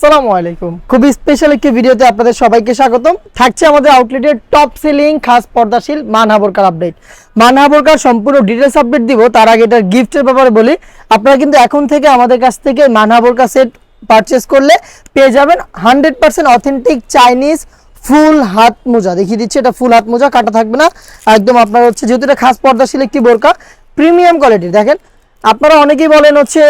আসসালামু আলাইকুম। খুবই স্পেশাল একটি ভিডিওতে আপনাদের সবাইকে স্বাগতম। থাকছে আমাদের আউটলেটের টপ সেলিং খাস পর্দাশীল মানহাবরকার আপডেট মানহাবরকার সম্পূর্ণ ডিটেলস আপডেট দিব, তার আগে এটার গিফটের ব্যাপারে বলি। আপনারা কিন্তু এখন থেকে আমাদের কাছ থেকে মানহাবরকা সেট পারচেস করলে পেয়ে যাবেন hundred percent authentic Chinese full হাত মোজা। দেখিয়ে দিচ্ছি, এটা ফুল হাত মোজা, কাটা থাকবে না। একদম আপনার হচ্ছে যেহেতু এটা খাস পর্দাশীল একটি বোরকা প্রিমিয়াম কোয়ালিটির দেখেন আপনারা অনেকেই বলেন হচ্ছে,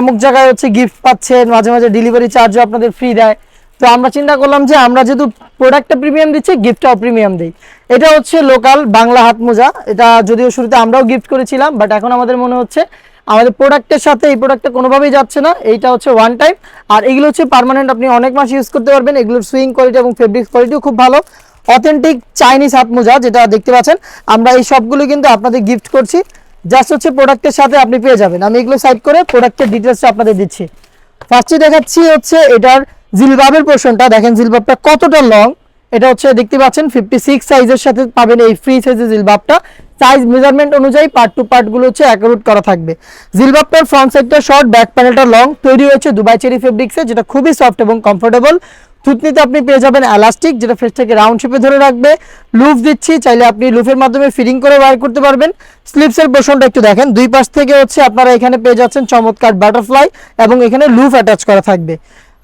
অমুক জায়গায় হচ্ছে গিফট পাচ্ছেন, মাঝে মাঝে ডেলিভারি চার্জও আপনাদের ফ্রি দেয়। তো আমরা চিন্তা করলাম যে আমরা যেহেতু প্রোডাক্টটা প্রিমিয়াম দিচ্ছি গিফটটাও প্রিমিয়াম দিই। এটা হচ্ছে লোকাল বাংলা হাত মোজা। এটা যদিও শুরুতে আমরাও গিফট করেছিলাম বাট এখন আমাদের মনে হচ্ছে, আমাদের প্রোডাক্টের সাথে এই প্রোডাক্টটা কোনোভাবেই যাচ্ছে না। এইটা হচ্ছে ওয়ান টাইম আর এগুলো হচ্ছে পার্মানেন্ট আপনি অনেক মাস ইউজ করতে পারবেন। এগুলোর সুইং কোয়ালিটি এবং ফেব্রিক কোয়ালিটিও খুব ভালো। অথেন্টিক চাইনিজ হাত মোজা, যেটা দেখতে পাচ্ছেন, আমরা এই সবগুলো কিন্তু আপনাদের গিফট করছি। জাস্ট হচ্ছে প্রোডাক্টের সাথে আপনি পেয়ে যাবেন। আমি এগুলো সাইড করে প্রোডাক্টের ডিটেলসটা আপনাদের দিচ্ছি। ফার্স্টে দেখাচ্ছি হচ্ছে এটার জিলবাবের পোর্শনটা দেখেন জিলবাবটা কতটা লং এটা হচ্ছে, দেখতে পাচ্ছেন ফিফটি সিক্স সাইজের সাথে পাবেন এই ফ্রি সাইজের জিলবাবটা। সাইজ মেজারমেন্ট অনুযায়ী পার্ট টু পার্টগুলো হচ্ছে অ্যাকোরেট করা থাকবে। জিলবাবটার ফ্রন্ট সাইডটা শর্ট ব্যাক প্যানেলটা লং তৈরি হয়েছে দুবাই চেরি ফেব্রিক্সে যেটা খুবই সফট এবং কমফোর্টেবল থুতনিতে আপনি পেয়ে যাবেন এলাস্টিক যেটা ফেসটাকে রাউন্ড শেপে ধরে রাখবে। লুফ দিচ্ছি, চাইলে আপনি লুফের মাধ্যমে ফিটিং করে ওয়ার করতে পারবেন। স্লিপসের পোর্শনটা একটু দেখেন, দুই পাশ থেকে হচ্ছে আপনারা এখানে পেয়ে যাচ্ছেন চমৎকার বাটারফ্লাই এবং এখানে লুফ অ্যাটাচ করা থাকবে।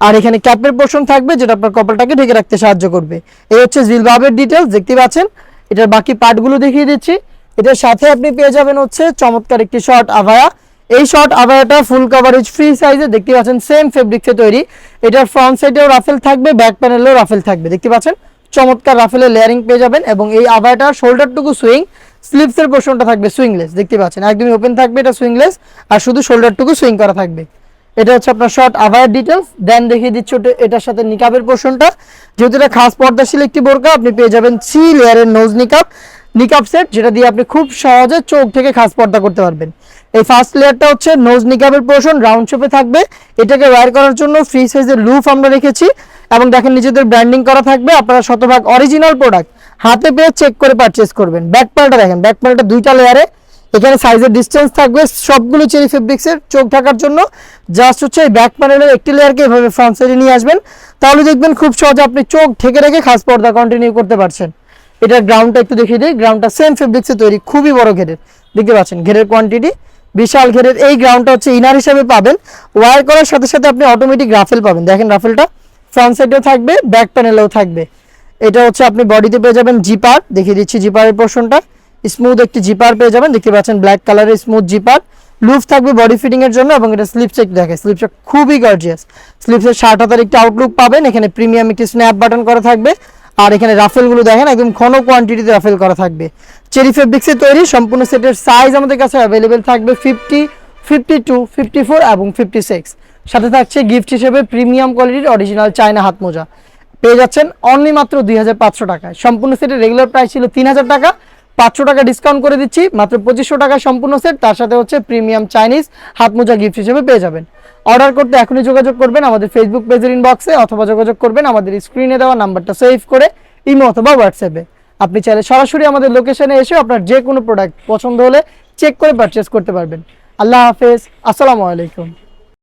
আর এখানে ক্যাপের পোর্শন থাকবে, যেটা আপনার কপালটাকে ঢেকে রাখতে সাহায্য করবে। এই হচ্ছে জিলবাবের ডিটেলস দেখতে পাচ্ছেন? এটার বাকি পার্টগুলো দেখিয়ে দিচ্ছি। এটার সাথে আপনি পেয়ে যাবেন হচ্ছে চমৎকার একটি শর্ট আভায়া এই শর্ট আভায়াটা ফুল কভারেজ ফ্রি সাইজে দেখতে পাচ্ছেন সেম ফেব্রিক্সে তৈরি। এটার ফ্রন্ট সাইডেও রাফেল থাকবে ব্যাক প্যানেলেও রাফেল থাকবে। দেখতে পাচ্ছেন? চমৎকার রাফেলের লেয়ারিং পেয়ে যাবেন এবং এই আভায়াটার শোল্ডারটুকু সুইং স্লিপসের পোর্শনটা থাকবে সুইংলেস দেখতে পাচ্ছেন? একদমই ওপেন থাকবে এটা সুইংলেস আর শুধু শোল্ডারটুকু সুইং করা থাকবে। এটা হচ্ছে আপনার শর্ট আভায়ার ডিটেলস দেন দেখিয়ে দিচ্ছি এটার সাথে নিকাবের পোর্শনটা যেহেতু এটা খাস পর্দাশীল একটি বোরকা, আপনি পেয়ে যাবেন থ্রি লেয়ারের নোজ নিকাব নিকাব সেট যেটা দিয়ে আপনি খুব সহজে চোখ থেকে খাস পর্দা করতে পারবেন। এই ফার্স্ট লেয়ারটা হচ্ছে নোজ নিকাবের পোর্শন রাউন্ড শেপে থাকবে। এটাকে ওয়্যার করার জন্য ফ্রি সাইজের লুফ আমরা রেখেছি। এবং দেখেন নিজেদের ব্র্যান্ডিং করা থাকবে, আপনারা শতভাগ অরিজিনাল প্রোডাক্ট হাতে পেয়ে চেক করে পারচেস করবেন। ব্যাক প্যানেলটা দেখেন ব্যাক প্যানেলটা দুইটা লেয়ারে এখানে সাইজের ডিস্টেন্স থাকবে সবগুলো চেরি ফেব্রিক্সের চোখ ঢাকার জন্য। জাস্ট হচ্ছে এই ব্যাক প্যানেলের একটি লেয়ারকে এভাবে ফ্রন্ট সাইডে নিয়ে আসবেন। তাহলে দেখবেন খুব সহজে আপনি চোখ ঢেকে রেখে খাস পর্দা কন্টিনিউ করতে পারছেন। এটার গ্রাউন্ডটা একটু দেখিয়ে দিই। গ্রাউন্ডটা সেম ফেব্রিক্সে তৈরি, খুবই বড় ঘেরের। দেখতে পাচ্ছেন, ঘেরের কোয়ান্টিটি বিশাল ঘেরের। এই গ্রাউন্ডটা হচ্ছে ইনার হিসাবে পাবেন। ওয়ার করার সাথে সাথে আপনি অটোমেটিক রাফেল পাবেন। দেখেন রাফেলটা ফ্রন্ট সাইডেও থাকবে ব্যাক প্যানেলেও থাকবে। এটা হচ্ছে আপনি বডিতে পেয়ে যাবেন জিপার দেখিয়ে দিচ্ছি জিপারের পোর্শনটা স্মুথ একটি জিপার পেয়ে যাবেন। দেখতে পাচ্ছেন ব্ল্যাক কালারের স্মুথ জিপার লুফ থাকবে বডি ফিটিং এর জন্য এবং এটা স্লিপস দেখে স্লিপসটা খুবই গর্জিয়াস স্লিপসের ষাট হাতার একটি আউটলুক পাবেন। এখানে প্রিমিয়াম একটি স্ন্যাপ বাটন করা থাকবে। আর এখানে রাফেলগুলো দেখেন, একদম ঘন কোয়ান্টিটিতে রাফেল করা থাকবে। চেরি ফেব্রিক্সের তৈরি, সম্পূর্ণ সেটের সাইজ আমাদের কাছে অ্যাভেলেবেল থাকবে fifty fifty two fifty four এবং ফিফটি সিক্স সাথে থাকছে গিফট হিসেবে প্রিমিয়াম কোয়ালিটির অরিজিনাল চায়না হাত মোজা। পেয়ে যাচ্ছেন অনলি মাত্র দুই হাজার পাঁচশো টাকায়। সম্পূর্ণ সেটের রেগুলার প্রাইস ছিল তিন হাজার টাকা। পাঁচশো টাকা ডিসকাউন্ট করে দিচ্ছি, মাত্র পঁচিশশো টাকা সম্পূর্ণ সেট তার সাথে হচ্ছে প্রিমিয়াম চাইনিজ হাত মোজা গিফট হিসেবে পেয়ে যাবেন। অর্ডার করতে এখনই যোগাযোগ করবেন আমাদের ফেসবুক পেজের ইনবক্সে অথবা যোগাযোগ করবেন আমাদের স্ক্রিনে দেওয়া নাম্বারটা সেভ করে ইমো অথবা হোয়াটসঅ্যাপে আপনি চাইলে সরাসরি আমাদের লোকেশনে এসে আপনার যে কোনো প্রোডাক্ট পছন্দ হলে চেক করে পারচেস করতে পারবেন। আল্লাহ হাফেজ, আসসালামু আলাইকুম।